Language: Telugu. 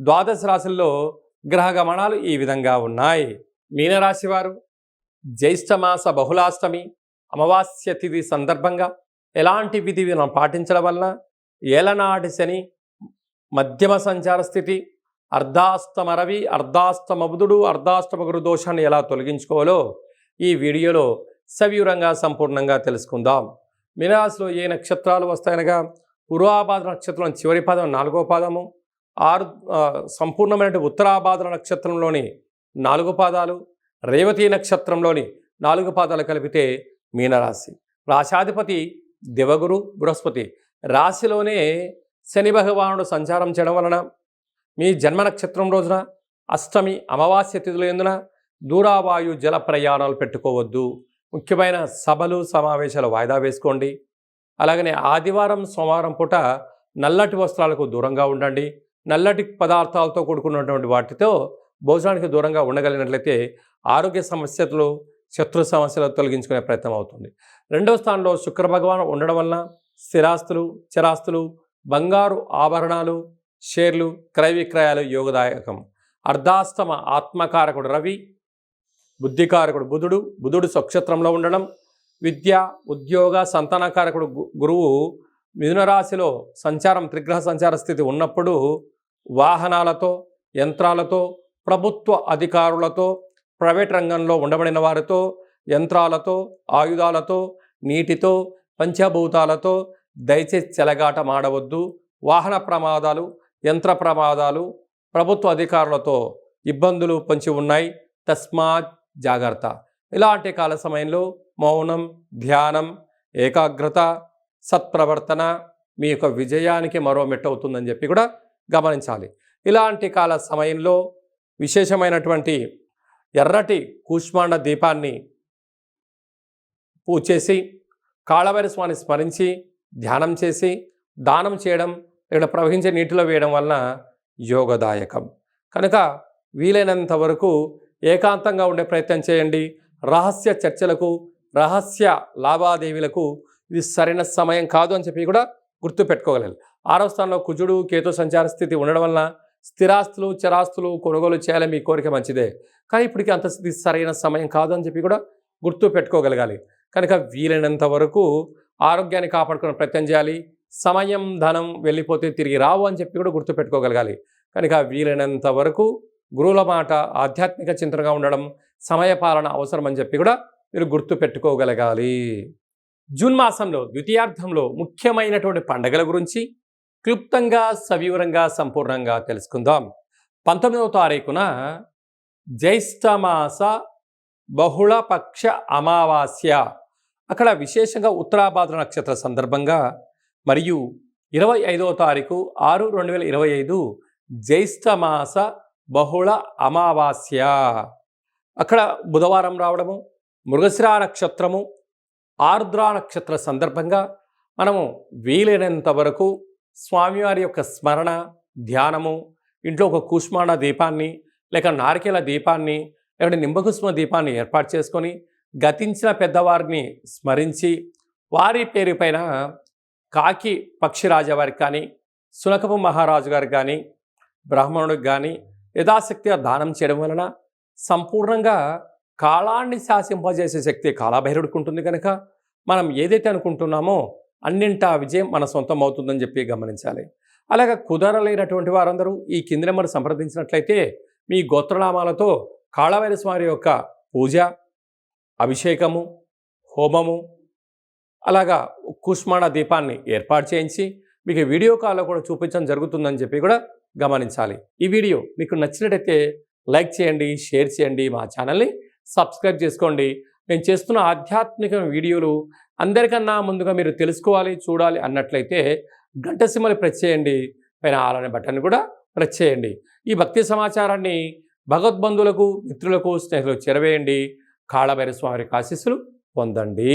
ద్వాదశ రాశుల్లో గ్రహ గమనాలు ఈ విధంగా ఉన్నాయి. మీనరాశివారు జ్యేష్ఠమాస బహుళాష్టమి అమావాస్య తిథి సందర్భంగా ఎలాంటి విధి పాటించడం వలన ఏలనాటి శని మధ్యమ సంచార స్థితి అర్ధాస్తమ రవి అర్ధాస్తమ బుధుడు అర్ధాస్తమ గురు దోషాన్ని ఎలా తొలగించుకోవాలో ఈ వీడియోలో సవివరంగా సంపూర్ణంగా తెలుసుకుందాం. మీనరాశిలో ఏ నక్షత్రాలు వస్తాయనగా పూర్వాభాద్ర నక్షత్రం చివరి పాదం నాలుగో పాదము ఆరు సంపూర్ణమైన ఉత్తరాభాద్ర నక్షత్రంలోని నాలుగు పాదాలు రేవతి నక్షత్రంలోని నాలుగు పాదాలు కలిపితే మీనరాశి. రాశాధిపతి దేవగురు బృహస్పతి. రాశిలోనే శని భగవానుడు సంచారం చేయడం వలన మీ జన్మ నక్షత్రం రోజున అష్టమి అమావాస్య తిథుల ఎందున దూరావాయు జల ప్రయాణాలు పెట్టుకోవద్దు. ముఖ్యమైన సభలు సమావేశాలు వాయిదా వేసుకోండి. అలాగనే ఆదివారం సోమవారం పూట నల్లటి వస్త్రాలకు దూరంగా ఉండండి. నల్లటి పదార్థాలతో కూడుకున్నటువంటి వాటితో భోజనానికి దూరంగా ఉండగలిగినట్లయితే ఆరోగ్య సమస్యలు శత్రు సమస్యలు తొలగించుకునే ప్రయత్నం అవుతుంది. రెండవ స్థానంలో శుక్ర భగవాన్ ఉండడం వలన స్థిరాస్తులు చిరాస్తులు బంగారు ఆభరణాలు షేర్లు క్రయ విక్రయాలు యోగదాయకం. అర్ధాష్టమ ఆత్మకారకుడు రవి బుద్ధికారకుడు బుధుడు బుధుడు స్వక్షత్రంలో ఉండడం విద్య ఉద్యోగ సంతానకారకుడు గురువు మిథునరాశిలో సంచారం త్రిగ్రహ సంచార స్థితి ఉన్నప్పుడు వాహనాలతో యంత్రాలతో ప్రభుత్వ అధికారులతో ప్రైవేట్ రంగంలో ఉండబడిన వారితో యంత్రాలతో ఆయుధాలతో నీటితో పంచభూతాలతో దయచేసి చెలగాట మాడవద్దు వాహన ప్రమాదాలు యంత్ర ప్రమాదాలు ప్రభుత్వ అధికారులతో ఇబ్బందులు పొంచి ఉన్నాయి. తస్మాత్ జాగ్రత్త. ఇలాంటి కాల సమయంలో మౌనం ధ్యానం ఏకాగ్రత సత్ప్రవర్తన మీ యొక్క విజయానికి మరో మెట్టు అవుతుందని చెప్పి కూడా గమనించాలి. ఇలాంటి కాల సమయంలో విశేషమైనటువంటి ఎర్రటి కూష్మాండ దీపాన్ని పూజ చేసి కాళభైరస్వామిని స్మరించి ధ్యానం చేసి దానం చేయడం ఇక్కడ ప్రవహించే నీటిలో వేయడం వలన యోగదాయకం. కనుక వీలైనంత వరకు ఏకాంతంగా ఉండే ప్రయత్నం చేయండి. రహస్య చర్చలకు రహస్య లావాదేవీలకు ఇది సరైన సమయం కాదు అని చెప్పి కూడా గుర్తు పెట్టుకోగలరు. ఆరవ స్థానంలో కుజుడు కేతు సంచార స్థితి ఉండడం వలన స్థిరాస్తులు చరాస్తులు కొనుగోలు చేయాలని మీ కోరిక మంచిదే. కానీ ఇప్పటికీ అంత ఇది సరైన సమయం కాదు అని చెప్పి కూడా గుర్తు పెట్టుకోగలగాలి. కనుక వీలైనంత వరకు ఆరోగ్యాన్ని కాపాడుకునే ప్రయత్నం చేయాలి. సమయం ధనం వెళ్ళిపోతే తిరిగి రావు అని చెప్పి కూడా గుర్తు పెట్టుకోగలగాలి. కనుక వీలైనంత వరకు గురువుల మాట ఆధ్యాత్మిక చింతనగా ఉండడం సమయపాలన అవసరం అని చెప్పి కూడా మీరు గుర్తు పెట్టుకోగలగాలి. జూన్ మాసంలో ద్వితీయార్థంలో ముఖ్యమైనటువంటి పండగల గురించి క్లుప్తంగా సవివరంగా సంపూర్ణంగా తెలుసుకుందాం. పంతొమ్మిదవ తారీఖున జ్యేష్ఠమాస బహుళపక్ష అమావాస్య. అక్కడ విశేషంగా ఉత్తరాభాద్ర నక్షత్ర సందర్భంగా మరియు ఇరవై ఐదవ తారీఖు ఆరు రెండు వేల ఇరవై ఐదు జ్యేష్ఠమాస బహుళ అమావాస్య. అక్కడ బుధవారం రావడము మృగశిరా నక్షత్రము ఆర్ద్రా నక్షత్ర సందర్భంగా మనము వీలైనంత వరకు స్వామివారి యొక్క స్మరణ ధ్యానము ఇంట్లో ఒక కూష్మాణ దీపాన్ని లేక నారికేల దీపాన్ని లేకపోతే నింబకుష్మ దీపాన్ని ఏర్పాటు చేసుకొని గతించిన పెద్దవారిని స్మరించి వారి పేరుపైన కాకి పక్షిరాజవారికి కానీ సునకపు మహారాజు గారికి కానీ బ్రాహ్మణుడికి కానీ యథాశక్తిగా దానం చేయడం వలన సంపూర్ణంగా కాలాన్ని శాసింపజేసే శక్తి కాలాభైరుడికి ఉంటుంది కనుక మనం ఏదైతే అనుకుంటున్నామో అన్నింటా విజయం మన సొంతం అవుతుందని చెప్పి గమనించాలి. అలాగే కుదరలేనటువంటి వారందరూ ఈ కింది నెంబర్ సంప్రదించినట్లయితే మీ గోత్రనామాలతో కాళవైర స్వామి యొక్క పూజ అభిషేకము హోమము అలాగా కుష్మాణ దీపాన్ని ఏర్పాటు చేయించి మీకు వీడియో కాల్లో కూడా చూపించడం జరుగుతుందని చెప్పి కూడా గమనించాలి. ఈ వీడియో మీకు నచ్చినట్టయితే లైక్ చేయండి షేర్ చేయండి మా ఛానల్ని. సబ్స్క్రైబ్ చేసుకోండి. నేను చేస్తున్న ఆధ్యాత్మిక వీడియోలు అందరికన్నా ముందుగా మీరు తెలుసుకోవాలి చూడాలి అన్నట్లయితే గంట సిమ్మలు ప్రెస్ చేయండి. పైన ఆలనే బటన్ కూడా ప్రెస్ చేయండి. ఈ భక్తి సమాచారాన్ని భగవద్బంధువులకు మిత్రులకు స్నేహితులకు చెరవేయండి. కాళభైర స్వామి ఆశీస్సులు పొందండి.